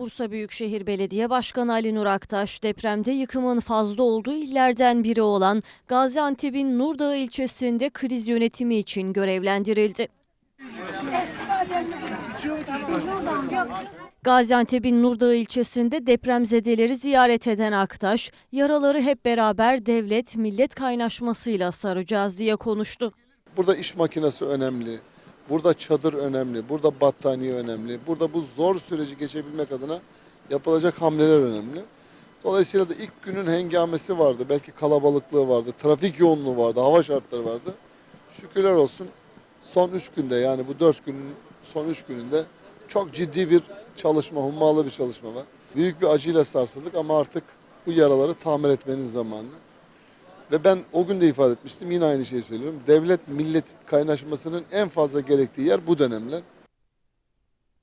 Bursa Büyükşehir Belediye Başkanı Ali Nur Aktaş, depremde yıkımın fazla olduğu illerden biri olan Gaziantep'in Nurdağ ilçesinde kriz yönetimi için görevlendirildi. Gaziantep'in Nurdağ ilçesinde depremzedeleri ziyaret eden Aktaş, yaraları hep beraber devlet millet kaynaşmasıyla saracağız diye konuştu. Burada iş makinesi önemli. Burada çadır önemli. Burada battaniye önemli. Burada bu zor süreci geçebilmek adına yapılacak hamleler önemli. Dolayısıyla da ilk günün hengamesi vardı. Belki kalabalıklığı vardı. Trafik yoğunluğu vardı. Hava şartları vardı. Şükürler olsun son 3 günde yani bu 4 günün son 3 gününde çok ciddi bir çalışma, hummalı bir çalışma var. Büyük bir acıyla sarsıldık ama artık bu yaraları tamir etmenin zamanı. Ve ben o gün de ifade etmiştim yine aynı şeyi söylüyorum. Devlet millet kaynaşmasının en fazla gerektiği yer bu dönemler.